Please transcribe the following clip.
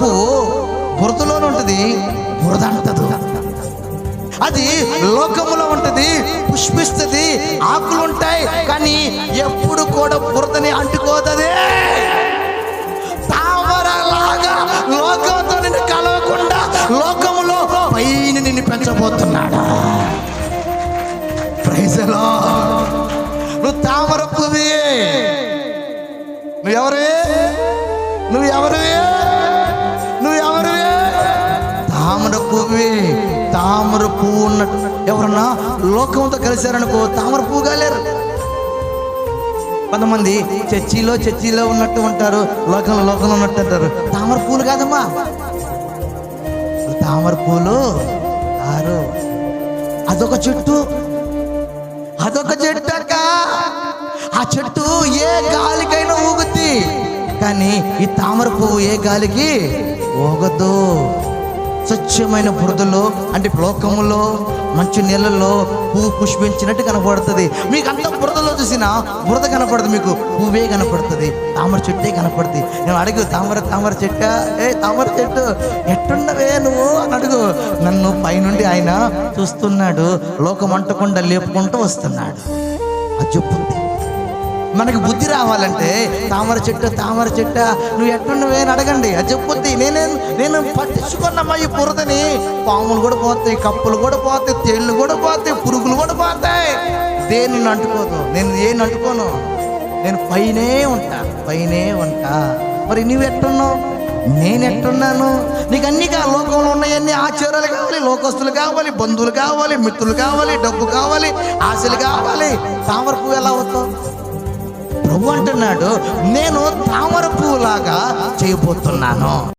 పువ్వు బురదలోనే ఉంటుంది. బురద అంటదు. అది లోకములో ఉంటది పుష్పిస్తుంది ఆకులు ఉంటాయి కానీ ఎప్పుడు కూడా బురదని అంటుకోదది. తామరలాగా లోకంతో నిన్ను కలవకుండా లోకములో పైన నిన్ను పెంచబోతున్నాడు? ప్రైజలో నువ్వు తామర పువ్వే. నువ్వు ఎవరివే పువ్వే తామర పువ్వు ఉన్నట్టు ఎవరన్నా లోకంతో కలిశారనుకో తామర పువ్వు కాలేరు. కొంతమంది చర్చిలో చర్చిలో ఉన్నట్టు ఉంటారు లోకంలో లోకంలో ఉన్నట్టు అంటారు తామర పూలు కాదమ్మా. తామర పూలు ఆరు అదొక చెట్టు. అదొక చెట్టు అక్క. ఆ చెట్టు ఏ గాలికైనా ఊగుద్ది. కానీ ఈ తామర పువ్వు ఏ గాలికి ఊగదు. స్వచ్ఛమైన బురదలో అంటే లోకములో మంచి నీళ్ళలో పువ్వు పుష్పించినట్టు కనపడుతుంది. మీకు అంత బురదలో చూసినా బురద కనపడదు మీకు పువ్వే కనపడుతుంది తామర చెట్టే కనపడుతుంది. నేను అడుగు తామర తామర చెట్ట? ఏ తామర చెట్టు ఎట్టున్నవే నువ్వు? అని అడుగు. నన్ను పైనుండి ఆయన చూస్తున్నాడు లోకం అంటకుండా లేపుకుంటూ వస్తున్నాడు. అది చెప్పుంది మనకి బుద్ధి రావాలంటే తామర చెట్టు తామర చెట్ట. నువ్వు ఎట్టున్నవే అని అడగండి. అది చెప్పుద్ది. నేనే నేను పట్టించుకున్నమ్మా ఈ బురదని. పాములు కూడా పోతాయి కప్పులు కూడా పోతాయి తేళ్ళు కూడా పోతాయి పురుగులు కూడా పోతాయి. దేని అంటుకోదు? నేను ఏం అంటుకోను? నేను పైనే ఉంటా పైనే ఉంటా. మరి నువ్వు ఎట్టున్నావు నేను ఎట్టున్నాను నీకు అన్ని కా లోకంలో ఉన్నాయన్నీ ఆచారాలు కావాలి లోకస్తులు కావాలి బంధువులు కావాలి మిత్రులు కావాలి డబ్బు కావాలి ఆశలు కావాలి. తామరకు ఎలా అవుతావు ప్రభు అంటున్నాడు నేను తామర పువ్వులాగా చేయబోతున్నాను.